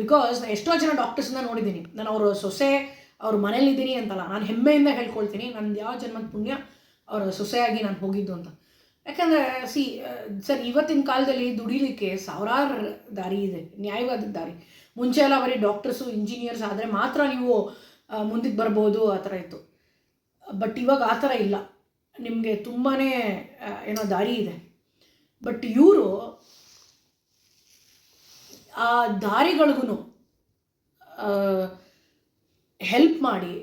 Because ಎಷ್ಟೋ ಜನ ಡಾಕ್ಟರ್ಸ್ನ ನೋಡಿದ್ದೀನಿ. ನಾನು ಅವರು ಸೊಸೆ, ಅವ್ರ ಮನೇಲಿದ್ದೀನಿ ಅಂತಲ್ಲ. ನಾನು ಹೆಮ್ಮೆಯಿಂದ ಹೇಳ್ಕೊಳ್ತೀನಿ. ನಂದು ಯಾವ ಜನ್ಮದ ಪುಣ್ಯ ಅವರ ಸೊಸೆಯಾಗಿ ನಾನು ಹೋಗಿದ್ದು ಅಂತ. ಯಾಕಂದರೆ ಸಿ ಸರ್, ಇವತ್ತಿನ ಕಾಲದಲ್ಲಿ ದುಡಿಲಿಕ್ಕೆ ಸಾವಿರಾರು ದಾರಿ ಇದೆ. ನ್ಯಾಯವಾದ ದಾರಿ. ಮುಂಚೆ ಎಲ್ಲ ಬರೀ ಡಾಕ್ಟರ್ಸು ಇಂಜಿನಿಯರ್ಸ್ ಆದರೆ ಮಾತ್ರ ನೀವು ಮುಂದಕ್ಕೆ ಬರ್ಬೋದು ಆ ಥರ ಇತ್ತು. ಬಟ್ ಇವಾಗ ಆ ಥರ ಇಲ್ಲ. ನಿಮಗೆ ತುಂಬಾ ಏನೋ ದಾರಿ ಇದೆ. ಬಟ್ ಇವರು ಆ ದಾರಿಗಳಿಗೂ ಹೆಲ್ಪ್ ಮಾಡಿ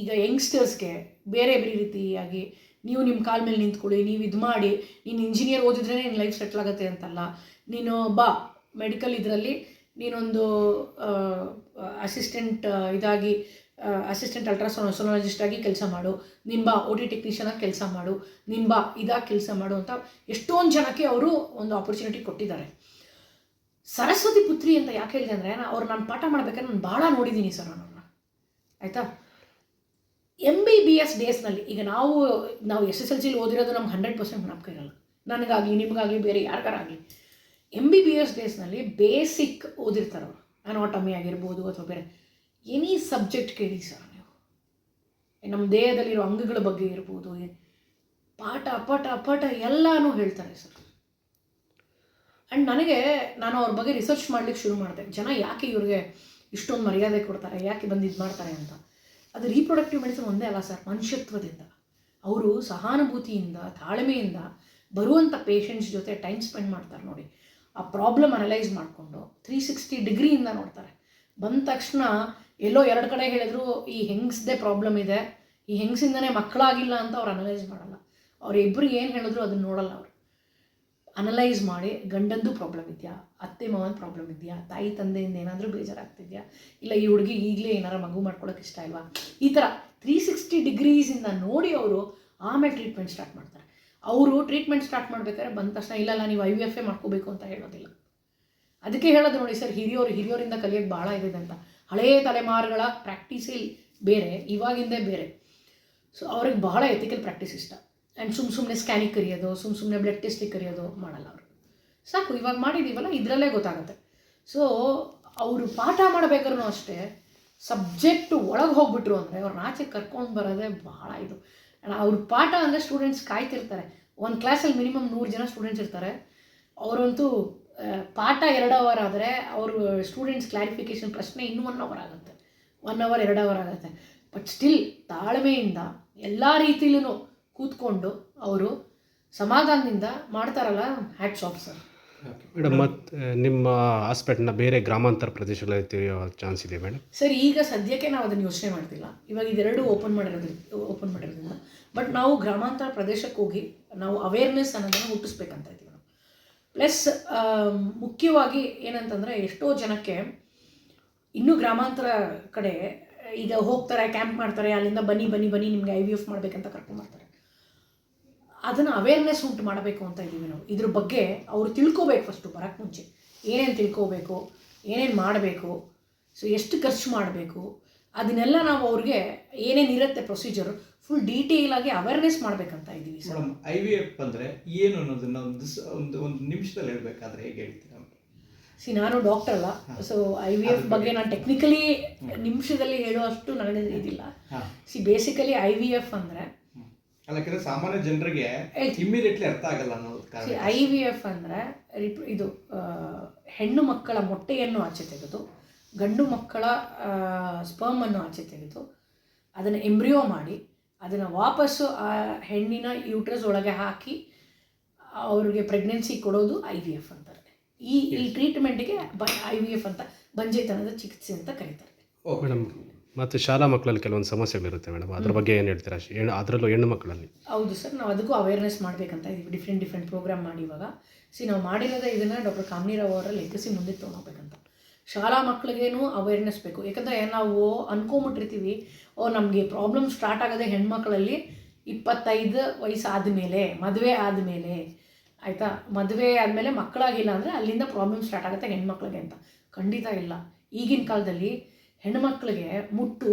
ಈಗ ಯಂಗ್ಸ್ಟರ್ಸ್ಗೆ ಬೇರೆ ಬೇರೆ ರೀತಿಯಾಗಿ ನೀವು ನಿಮ್ಮ ಕಾಲ ಮೇಲೆ ನಿಂತ್ಕೊಳ್ಳಿ, ನೀವು ಇದು ಮಾಡಿ, ನೀನು ಇಂಜಿನಿಯರ್ ಓದಿದ್ರೆ ನಿನ್ನ ಲೈಫ್ ಸೆಟ್ಲ್ ಆಗುತ್ತೆ ಅಂತಲ್ಲ. ನೀನು ಬಾ ಮೆಡಿಕಲ್ ಇದರಲ್ಲಿ ನೀನೊಂದು ಅಸಿಸ್ಟೆಂಟ್ ಇದಾಗಿ ಅಸಿಸ್ಟೆಂಟ್ ಅಲ್ಟ್ರಾಸೋನ ಸೋನಾಲಜಿಸ್ಟ್ ಆಗಿ ಕೆಲಸ ಮಾಡು. ನೀನು ಬಾ ಓ ಟಿ ಟೆಕ್ನಿಷಿಯನಾಗಿ ಕೆಲಸ ಮಾಡು. ನೀನು ಬಾ, ಇದಾಗಿ ಕೆಲಸ ಮಾಡು ಅಂತ ಎಷ್ಟೊಂದು ಜನಕ್ಕೆ ಅವರು ಒಂದು ಆಪರ್ಚುನಿಟಿ ಕೊಟ್ಟಿದ್ದಾರೆ. ಸರಸ್ವತಿ ಪುತ್ರಿ ಅಂತ ಯಾಕೆ ಹೇಳಿದೆ ಅಂದರೆ ಅವ್ರು ನಾನು ಪಾಠ ಮಾಡ್ಬೇಕಾದ್ರೆ ನಾನು ಭಾಳ ನೋಡಿದ್ದೀನಿ ಸರ್ ನಾನು ಆಯಿತಾ? ಎಂ ಬಿ ಬಿ ಎಸ್ ಡೇಸ್ನಲ್ಲಿ ಈಗ ನಾವು ನಾವು ಎಸ್ ಎಸ್ ಎಲ್ ಸಿಲಿ ಓದಿರೋದು ನಮ್ಗೆ ಹಂಡ್ರೆಡ್ ಪರ್ಸೆಂಟ್ ಜ್ಞಾಪಕ ಇರಲ್ಲ. ನನಗಾಗಲಿ, ನಿಮಗಾಗಲಿ, ಬೇರೆ ಯಾರಿಗಾರಾಗಲಿ ಎಂ ಬಿ ಬಿ ಎಸ್ ಡೇಸ್ನಲ್ಲಿ ಬೇಸಿಕ್ ಓದಿರ್ತಾರೆ ಅವರು. ಅನಾಟಮಿ ಆಗಿರ್ಬೋದು ಅಥವಾ ಬೇರೆ. ಎನಿ ಸಬ್ಜೆಕ್ಟ್ ಕೇಳಿ ಸರ್ ನೀವು. ನಮ್ಮ ದೇಹದಲ್ಲಿರೋ ಅಂಗಗಳ ಬಗ್ಗೆ ಇರ್ಬೋದು ಪಾಠ, ಅಪಾಠ ಅಪಾಠ ಎಲ್ಲನೂ ಹೇಳ್ತಾರೆ ಸರ್. ಆ್ಯಂಡ್ ನನಗೆ ನಾನು ಅವ್ರ ಬಗ್ಗೆ ರಿಸರ್ಚ್ ಮಾಡ್ಲಿಕ್ಕೆ ಶುರು ಮಾಡಿದೆ. ಜನ ಯಾಕೆ ಇವ್ರಿಗೆ ಇಷ್ಟೊಂದು ಮರ್ಯಾದೆ ಕೊಡ್ತಾರೆ, ಯಾಕೆ ಬಂದು ಇದು ಮಾಡ್ತಾರೆ ಅಂತ. ಅದು ರೀಪ್ರೊಡಕ್ಟಿವ್ ಮೆಡಿಸಿನ್ ಒಂದೇ ಅಲ್ಲ ಸರ್, ಮನುಷ್ಯತ್ವದಿಂದ. ಅವರು ಸಹಾನುಭೂತಿಯಿಂದ, ತಾಳ್ಮೆಯಿಂದ ಬರುವಂಥ ಪೇಷೆಂಟ್ಸ್ ಜೊತೆ ಟೈಮ್ ಸ್ಪೆಂಡ್ ಮಾಡ್ತಾರೆ ನೋಡಿ. ಆ ಪ್ರಾಬ್ಲಮ್ ಅನಲೈಸ್ ಮಾಡಿಕೊಂಡು ತ್ರೀ ಸಿಕ್ಸ್ಟಿ ಡಿಗ್ರಿಯಿಂದ ನೋಡ್ತಾರೆ. ಬಂದ ತಕ್ಷಣ ಎಲ್ಲೋ ಎರಡು ಕಡೆ ಹೇಳಿದ್ರು, ಈ ಹೆಂಗಸ್ದೇ ಪ್ರಾಬ್ಲಮ್ ಇದೆ, ಈ ಹೆಂಗಸಿಂದನೇ ಮಕ್ಕಳಾಗಿಲ್ಲ ಅಂತ ಅವ್ರು ಅನಲೈಸ್ ಮಾಡಲ್ಲ. ಅವರಿಬ್ಬರು ಏನು ಹೇಳಿದ್ರು ಅದನ್ನ ನೋಡಲ್ಲ ಅವರು. ಅನಲೈಸ್ ಮಾಡಿ, ಗಂಡಂದು ಪ್ರಾಬ್ಲಮ್ ಇದೆಯಾ? ಅತ್ತೆ ಮಾವನ ಪ್ರಾಬ್ಲಮ್ ಇದೆಯಾ? ತಾಯಿ ತಂದೆಯಿಂದ ಏನಾದರೂ ಬೇಜಾರಾಗ್ತಿದೆಯಾ? ಇಲ್ಲ ಈ ಹುಡುಗಿ ಈಗಲೇ ಏನಾರ ಮಗು ಮಾಡ್ಕೊಳ್ಳೋಕೆ ಇಷ್ಟ ಇಲ್ವಾ? ಈ ಥರ ತ್ರೀ ಸಿಕ್ಸ್ಟಿ ಡಿಗ್ರೀಸಿಂದ ನೋಡಿ ಅವರು ಆಮೇಲೆ ಟ್ರೀಟ್ಮೆಂಟ್ ಸ್ಟಾರ್ಟ್ ಮಾಡ್ತಾರೆ. ಅವರು ಟ್ರೀಟ್ಮೆಂಟ್ ಸ್ಟಾರ್ಟ್ ಮಾಡ್ಬೇಕಾದ್ರೆ ಬಂದ ತಕ್ಷಣ ಇಲ್ಲಲ್ಲ ನೀವು ಐ ವಿ ಎಫ್ ಎ ಮಾಡ್ಕೋಬೇಕು ಅಂತ ಹೇಳೋದಿಲ್ಲ. ಅದಕ್ಕೆ ಹೇಳೋದು ನೋಡಿ ಸರ್ ಹಿರಿಯೋರು ಹಿರಿಯೋರಿಂದ ಕಲಿಯೋಕ್ಕೆ ಭಾಳ ಇದೆ ಅಂತ. ಹಳೆಯ ತಲೆಮಾರುಗಳ ಪ್ರಾಕ್ಟೀಸೇ ಬೇರೆ, ಇವಾಗಿಂದೇ ಬೇರೆ. ಸೊ ಅವ್ರಿಗೆ ಬಹಳ ಎಥಿಕಲ್ ಪ್ರಾಕ್ಟೀಸ್ ಇಷ್ಟ. ಆ್ಯಂಡ್ ಸುಮ್ಮ ಸುಮ್ಮನೆ ಸ್ಕ್ಯಾನಿಗೆ ಕರೆಯೋದು ಸುಮ್ಮ ಸುಮ್ಮನೆ ಬ್ಲಡ್ ಟೆಸ್ಟಿಗೆ ಕರೆಯೋದು ಮಾಡಲ್ಲ ಅವರು. ಸಾಕು, ಇವಾಗ ಮಾಡಿದ್ದೀವಲ್ಲ ಇದರಲ್ಲೇ ಗೊತ್ತಾಗುತ್ತೆ. ಸೊ ಅವರು ಪಾಠ ಮಾಡಬೇಕಾದ್ರೂ ಅಷ್ಟೇ ಸಬ್ಜೆಕ್ಟ್ ಒಳಗೆ ಹೋಗ್ಬಿಟ್ರು ಅಂದರೆ ಅವ್ರನ್ನ ಆಚೆ ಕರ್ಕೊಂಡು ಬರೋದೇ ಭಾಳ ಇದು. ಅವ್ರ ಪಾಠ ಅಂದರೆ ಸ್ಟೂಡೆಂಟ್ಸ್ ಕಾಯ್ತಿರ್ತಾರೆ. ಒಂದು ಕ್ಲಾಸಲ್ಲಿ ಮಿನಿಮಮ್ ನೂರು ಜನ ಸ್ಟೂಡೆಂಟ್ಸ್ ಇರ್ತಾರೆ. ಅವರಂತೂ ಪಾಠ ಎರಡು ಅವರ್ ಆದರೆ ಅವರು ಸ್ಟೂಡೆಂಟ್ಸ್ ಕ್ಲಾರಿಫಿಕೇಷನ್ ಪ್ರಶ್ನೆ ಇನ್ನೂ ಒನ್ ಅವರ್ ಆಗುತ್ತೆ. ಒನ್ ಅವರ್ ಎರಡು ಅವರ್ ಆಗುತ್ತೆ. ಬಟ್ ಸ್ಟಿಲ್ ತಾಳ್ಮೆಯಿಂದ ಎಲ್ಲ ರೀತಿಲೂ ಕೂತ್ಕೊಂಡು ಅವರು ಸಮಾಧಾನದಿಂದ ಮಾಡ್ತಾರಲ್ಲ ಹ್ಯಾಟ್ ಶಾಪ್ ಸರ್ ಮೇಡಮ್ ಮತ್ತು ನಿಮ್ಮ ಹಾಸ್ಪಿಟಲ್ನ ಬೇರೆ ಗ್ರಾಮಾಂತರ ಪ್ರದೇಶಗಳಲ್ಲಿ ತೆರೆಯೋ ಚಾನ್ಸ್ ಇದೆ ಮೇಡಮ್ ಸರ್ ಈಗ ಸದ್ಯಕ್ಕೆ ನಾವು ಅದನ್ನು ಯೋಚನೆ ಮಾಡ್ತಿಲ್ಲ. ಇವಾಗ ಇದೆರಡು ಓಪನ್ ಮಾಡಿರೋದ್ರಿಂದ ಓಪನ್ ಮಾಡಿರೋದ್ರಿಂದ. ಬಟ್ ನಾವು ಗ್ರಾಮಾಂತರ ಪ್ರದೇಶಕ್ಕೆ ಹೋಗಿ ನಾವು ಅವೇರ್ನೆಸ್ ಅನ್ನೋದನ್ನು ಹುಟ್ಟಿಸ್ಬೇಕಂತ ಇದ್ದೀವಿ ನಾವು. ಪ್ಲಸ್ ಮುಖ್ಯವಾಗಿ ಏನಂತಂದರೆ ಎಷ್ಟೋ ಜನಕ್ಕೆ ಇನ್ನೂ ಗ್ರಾಮಾಂತರ ಕಡೆ ಈಗ ಹೋಗ್ತಾರೆ ಕ್ಯಾಂಪ್ ಮಾಡ್ತಾರೆ ಅಲ್ಲಿಂದ ಬನ್ನಿ ಬನ್ನಿ ಬನ್ನಿ ನಿಮಗೆ ಐ ವಿ ಎಫ್ ಮಾಡಬೇಕಂತ ಕರ್ಕೊಂಬರ್ತಾರೆ. ಅದನ್ನು ಅವೇರ್ನೆಸ್ ಉಂಟು ಮಾಡಬೇಕು ಅಂತ ಇದ್ದೀವಿ ನಾವು. ಇದ್ರ ಬಗ್ಗೆ ಅವರು ತಿಳ್ಕೋಬೇಕು ಫಸ್ಟು ಬರೋಕ್ಕೆ ಮುಂಚೆ. ಏನೇನು ತಿಳ್ಕೋಬೇಕು ಏನೇನು ಮಾಡಬೇಕು ಸೊ ಎಷ್ಟು ಖರ್ಚು ಮಾಡಬೇಕು ಅದನ್ನೆಲ್ಲ ನಾವು ಅವ್ರಿಗೆ ಏನೇನು ಇರುತ್ತೆ ಪ್ರೊಸೀಜರ್ ಫುಲ್ ಡೀಟೇಲ್ ಆಗಿ ಅವೇರ್ನೆಸ್ ಮಾಡ್ಬೇಕಂತ ಇದ್ದೀವಿ ಸರ್ ಐ ವಿ ಎಫ್ ಅಂದರೆ ಏನು ಅನ್ನೋದನ್ನ ಒಂದು ಒಂದು ಒಂದು ನಿಮಿಷದಲ್ಲಿ ಹೇಳ್ಬೇಕಾದ್ರೆ ಹೇಗೆ ಹೇಳ್ತೀರಾ ಸಿ ನಾನು ಡಾಕ್ಟರ್ ಅಲ್ಲ ಸೊ ಐ ವಿ ಎಫ್ ಬಗ್ಗೆ ನಾನು ಟೆಕ್ನಿಕಲಿ ನಿಮಿಷದಲ್ಲಿ ಹೇಳುವಷ್ಟು ನನಗೆ ಇದಿಲ್ಲ. C basically I V F ಅಂದರೆ ಸಾಮಾನ್ಯ ಜನರಿಗೆ ಇಮಿಡಿಯೇಟ್ಲಿ ಇಮ್ಮಿಡಿಯೇಟ್ಲಿ ಅರ್ಥ ಆಗಲ್ಲ ಅನ್ನೋದು ಕಾರಣ ಐ ವಿ ಎಫ್ ಅಂದರೆ ರಿಪ್ ಇದು ಆ, ಹೆಣ್ಣು ಮಕ್ಕಳ ಮೊಟ್ಟೆಯನ್ನು ಆಚೆ ತೆಗೆದು ಗಂಡು ಮಕ್ಕಳ ಸ್ಪರ್ಮನ್ನು ಆಚೆ ತೆಗೆದು ಅದನ್ನು ಎಂಬ್ರಿಯೋ ಮಾಡಿ ಅದನ್ನು ವಾಪಸ್ಸು ಆ ಹೆಣ್ಣಿನ ಯೂಟ್ರಸ್ ಒಳಗೆ ಹಾಕಿ ಅವ್ರಿಗೆ ಪ್ರೆಗ್ನೆನ್ಸಿ ಕೊಡೋದು ಐ ವಿ ಎಫ್ ಅಂತಾರೆ. ಈ ಈ ಟ್ರೀಟ್ಮೆಂಟ್ಗೆ ಬ ಐ ವಿ ಎಫ್ ಅಂತ ಬಂಜೆತನದ ಚಿಕಿತ್ಸೆ ಅಂತ ಕರೀತಾರೆ. ಓ ಮೇಡಮ್ ಮತ್ತು ಶಾಲಾ ಮಕ್ಕಳಲ್ಲಿ ಕೆಲವೊಂದು ಸಮಸ್ಯೆಗಳಿರುತ್ತೆ ಮೇಡಮ್. ಅದ್ರ ಬಗ್ಗೆ ಏನು ಹೇಳ್ತೀರಾ? ಹೆಣ್ಣು ಅದರಲ್ಲೂ ಹೆಣ್ಣು ಮಕ್ಕಳಲ್ಲಿ. ಹೌದು ಸರ್ ನಾವು ಅದಕ್ಕೂ ಅವೇರ್ನೆಸ್ ಮಾಡಬೇಕಂತ ಇದೀವಿ. ಡಿಫ್ರೆಂಟ್ ಡಿಫ್ರೆಂಟ್ ಪ್ರೋಗ್ರಾಮ್ ಮಾಡಿ ಇವಾಗ. ಸಿ ನಾವು ಮಾಡಿರೋದೇ ಇದನ್ನು ಡಾಕ್ಟರ್ ಕಾಮನೀರಾವ್ ಅವರ ಲೆಗಸಿ ಮುಂದೆ ತೊಗೊಂಡೋಗ್ಬೇಕಂತ. ಶಾಲಾ ಮಕ್ಕಳಿಗೇನು ಅವೇರ್ನೆಸ್ ಬೇಕು. ಯಾಕಂದರೆ ನಾವು ಅನ್ಕೊಂಬಿಟ್ಟಿರ್ತೀವಿ ಓ ನಮಗೆ ಪ್ರಾಬ್ಲಮ್ ಸ್ಟಾರ್ಟ್ ಆಗೋದೇ ಹೆಣ್ಮಕ್ಳಲ್ಲಿ ಇಪ್ಪತ್ತೈದು ವಯಸ್ಸಾದ ಮೇಲೆ ಮದುವೆ ಆದಮೇಲೆ ಆಯಿತಾ? ಮದುವೆ ಆದಮೇಲೆ ಮಕ್ಕಳಾಗಿಲ್ಲ ಅಂದರೆ ಅಲ್ಲಿಂದ ಪ್ರಾಬ್ಲಮ್ ಸ್ಟಾರ್ಟ್ ಆಗುತ್ತೆ ಹೆಣ್ಮಕ್ಳಿಗೆ ಅಂತ. ಖಂಡಿತ ಇಲ್ಲ. ಈಗಿನ ಕಾಲದಲ್ಲಿ ಹೆಣ್ಮಕ್ಳಿಗೆ ಮುಟ್ಟು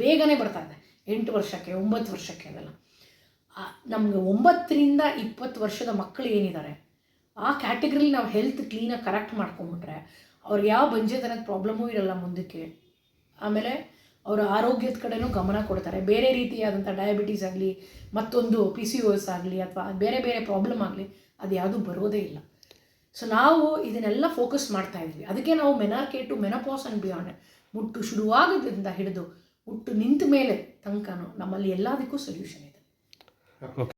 ಬೇಗನೆ ಬರ್ತಾ ಇದೆ. ಎಂಟು ವರ್ಷಕ್ಕೆ, ಒಂಬತ್ತು ವರ್ಷಕ್ಕೆ ಅದೆಲ್ಲ. ನಮಗೆ ಒಂಬತ್ತರಿಂದ ಇಪ್ಪತ್ತು ವರ್ಷದ ಮಕ್ಕಳು ಏನಿದ್ದಾರೆ, ಆ ಕ್ಯಾಟಗರಿಲಿ ನಾವು ಹೆಲ್ತ್ ಕ್ಲೀನಾಗಿ ಕರೆಕ್ಟ್ ಮಾಡ್ಕೊಂಬಿಟ್ರೆ ಅವ್ರಿಗೆ ಯಾವ ಬಂಜೆತನದ ಪ್ರಾಬ್ಲಮ್ಮೂ ಇರಲ್ಲ ಮುಂದಕ್ಕೆ. ಆಮೇಲೆ ಅವರ ಆರೋಗ್ಯದ ಕಡೆನೂ ಗಮನ ಕೊಡ್ತಾರೆ. ಬೇರೆ ರೀತಿಯಾದಂಥ ಡಯಾಬಿಟೀಸ್ ಆಗಲಿ, ಮತ್ತೊಂದು ಪಿ ಸಿ ಓ ಎಸ್ ಆಗಲಿ ಅಥವಾ ಬೇರೆ ಬೇರೆ ಪ್ರಾಬ್ಲಮ್ ಆಗಲಿ, ಅದು ಯಾವುದೂ ಬರೋದೇ ಇಲ್ಲ. ಸೊ ನಾವು ಇದನ್ನೆಲ್ಲ ಫೋಕಸ್ ಮಾಡ್ತಾ ಇದ್ವಿ. ಅದಕ್ಕೆ ನಾವು menarche to menopause and beyond ಮುಟ್ಟು ಶುರುವಾಗದಿಂದ ಹಿಡಿದು ಮುಟ್ಟು ನಿಂತ ಮೇಲೆ ತನಕನೂ ನಮ್ಮಲ್ಲಿ ಎಲ್ಲದಕ್ಕೂ ಸೊಲ್ಯೂಷನ್ ಇದೆ.